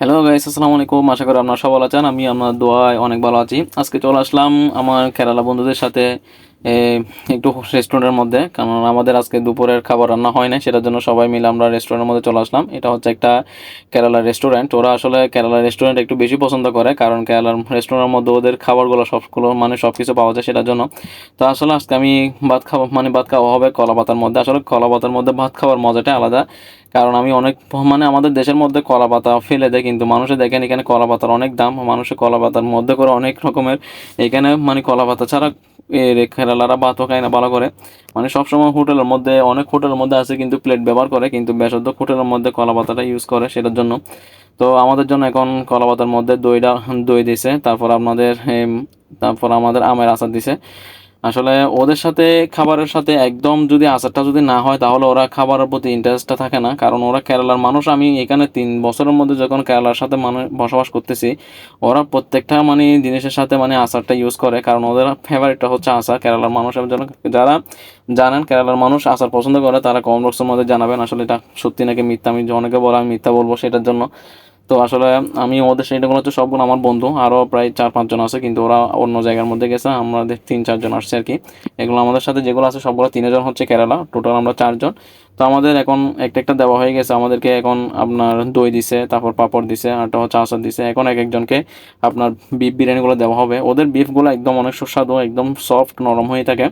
Hello guys আসসালামু আলাইকুম। আশা করি আপনার সবাই আছেন। আমি আমার দোয়ায় অনেক ভালো আছি। আজকে চলে আসলাম আমার কেরালা বন্ধুদের সাথে। একটু রেস্টুরেন্টের মধ্যে, কারণ আমাদের আজকে দুপুরের খাবার রান্না হয় না সেটার জন্য সবাই মিলে আমরা রেস্টুরেন্টের মধ্যে চলে আসলাম। এটা হচ্ছে একটা কেরালা রেস্টুরেন্ট ওরা আসলে কেরালা রেস্টুরেন্ট একটু বেশি পছন্দ করে, কারণ কেরালার রেস্টুরেন্টের মধ্যে ওদের খাবারগুলো সবগুলো মানে সব কিছু পাওয়া যায় সেটার জন্য। তো আসলে আজকে আমি ভাত খাব মানে ভাত খাওয়া হবে কলা পাতার মধ্যে। আসলে কলা পাতার মধ্যে ভাত খাওয়ার মজাটা আলাদা, কারণ আমি অনেক মানে আমাদের দেশের মধ্যে কলা পাতা ফেলে দেয়, কিন্তু মানুষে দেখেন এখানে কলা পাতার অনেক দাম। মানুষের কলা পাতার মধ্যে করে অনেক রকমের, এখানে মানে কলা পাতা ছাড়া এর খেলালারা ভাতও খায় না, ভালো করে। মানে সবসময় হোটেলের মধ্যে, অনেক হোটেলের মধ্যে আছে কিন্তু প্লেট ব্যবহার করে, কিন্তু বেশদ্ধ হোটেলের মধ্যে কলা পাতাটা ইউজ করে সেটার জন্য। তো আমাদের জন্য এখন কলা পাতার মধ্যে দইটা, দই দিছে, তারপর আপনাদের তারপর আমাদের আমের আচার দিছে। আসলে ওদের সাথে খাবারের সাথে একদম যদি আচারটা যদি না হয়, তাহলে ওরা খাবারের প্রতি ইন্টারেস্টটা থাকে না। কারণ ওরা কেরালার মানুষ। আমি এখানে তিন বছরের মধ্যে যখন কেরালার সাথে মানুষ বসবাস করতেছি, ওরা প্রত্যেকটা মানে জিনিসের সাথে মানে আচারটা ইউজ করে। কারণ ওদের ফেভারিটটা হচ্ছে আচার। কেরালার মানুষ যারা জানেন কেরালার মানুষ আচার পছন্দ করে, তারা কম বক্সের মধ্যে জানাবেন আসলে এটা সত্যি নাকি মিথ্যা। আমি অনেকে বলে আমি মিথ্যা বলব সেটার জন্য। তো আসলে আমি ওদের সেইটাগুলো হচ্ছে সবগুলো আমার বন্ধু আরও প্রায় চার পাঁচজন আছে, কিন্তু ওরা অন্য জায়গার মধ্যে গেছে আমাদের তিন চারজন আসছে আর কি। এগুলো আমাদের সাথে যেগুলো আছে, সবগুলো তিনজন হচ্ছে কেরালা টোটাল আমরা চারজন। তো আমাদের এখন একটা একটা দেওয়া হয়ে গেছে, আমাদেরকে এখন আপনার দই দিছে, তারপর পাপড় দিছে আরটা হচ্ছে আচার দিছে। এখন এক একজনকে আপনার বিফ বিরিয়ানিগুলো দেওয়া হবে। ওদের বিফগুলো একদম অনেক সুস্বাদু, একদম সফট নরম হয়ে থাকে।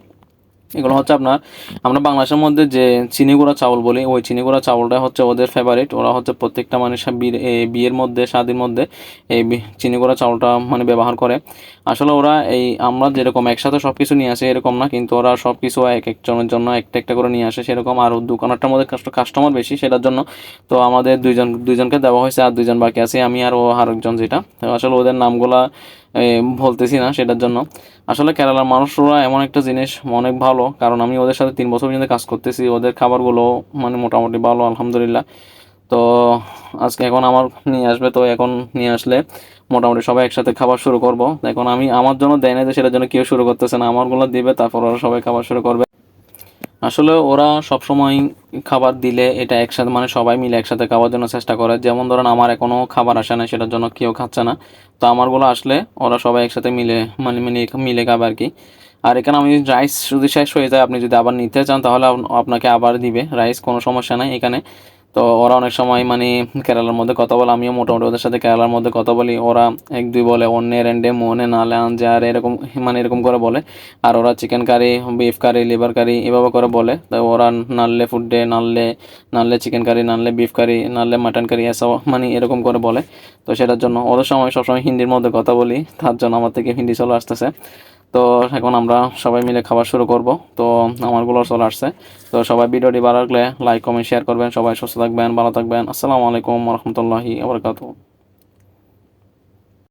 এগুলো হচ্ছে আপনার, আমরা বাংলাদেশের মধ্যে যে চিনিগুড়া চাউল বলি, ওই চিনিগুড়া চাউলটা হচ্ছে ওদের ফেভারিট ওরা হচ্ছে প্রত্যেকটা মানে বিয়ে- বিয়ের মধ্যে, স্বাদের মধ্যে এই চিনিগুড়া চাউলটা মানে ব্যবহার করে। আসলে ওরা এই, আমরা যেরকম একসাথে সব কিছু নিয়ে আসে এরকম না, কিন্তু ওরা সব কিছু এক একজনের জন্য একটা একটা করে নিয়ে আসে সেরকম। আর দোকানটার মধ্যে কাস্টমার বেশি সেটার জন্য। তো আমাদের দুইজন, দুইজনকে দেওয়া হয়েছে আর দুইজন বাকি আছে, আমি আর ও আরেকজন যেটা। আসলে ওদের নামগুলা বলতেছি না সেটার জন্য। আসলে কেরালার মানুষরা এমন একটা জিনিস অনেক ভালো। কারণ আমি ওদের সাথে তিন বছর পর্যন্ত কাজ করতেছি। ওদের খাবারগুলো মানে মোটামুটি ভালো, আলহামদুলিল্লাহ। তো আজকে এখন আমার নিয়ে আসবে, তো এখন নিয়ে আসলে মোটামুটি সবাই একসাথে খাবার শুরু করব। এখন আমি, আমার জন্য দেয় না যে সেটার জন্য কেউ শুরু করতেছে না। আমারগুলো দিবে, তারপর ওরা সবাই খাবার শুরু করবে। আসলে ওরা সবসময় খাবার দিলে এটা একসাথে মানে সবাই মিলে একসাথে খাওয়ার জন্য চেষ্টা করে। যেমন ধরেন আমার এখনও খাবার আসে না সেটার জন্য কেউ খাচ্ছে না। তো আমারগুলো আসলে ওরা সবাই একসাথে মিলে মানে মিলে মিলে খাবে আর কি আর এখানে আমি রাইস যদি শেষ হয়ে যায়, আপনি যদি আবার নিতে চান, তাহলে আপনাকে আবার দিবে। রাইস কোনো সমস্যা নাই এখানে। তো ওরা অনেক সময় মানে কেরালার মধ্যে কথা বলে, আমিও মোটামুটি ওদের সাথে কেরালার মধ্যে কথা বলি। ওরা এক দুই বলে, অন্যে রেন্ডে, মনে নালে আনজে আর এরকম মানে এরকম করে বলে। আর ওরা chicken curry beef curry liver curry এভাবে করে বলে। তো ওরা নাললে ফুড ডে নাললে নাললে চিকেন কারি নাললে বিফ কারি নাললে মাটন কারি এসব মানে এরকম করে বলে। তো সেটার জন্য ওদের সময় সবসময় হিন্দির মধ্যে কথা বলি, তার জন্য আমার থেকে হিন্দি চলে আসতেছে। তো এখন আমরা সবাই মিলে খাবার শুরু করব। তো আমারগুলো চলে আসছে। তো সবাই ভিডিওটি ভালো লাগলে লাইক কমেন্ট শেয়ার করবেন। সবাই সুস্থ থাকবেন, ভালো থাকবেন। আসসালামু আলাইকুম রহমতুল্লাহি আবরকাতু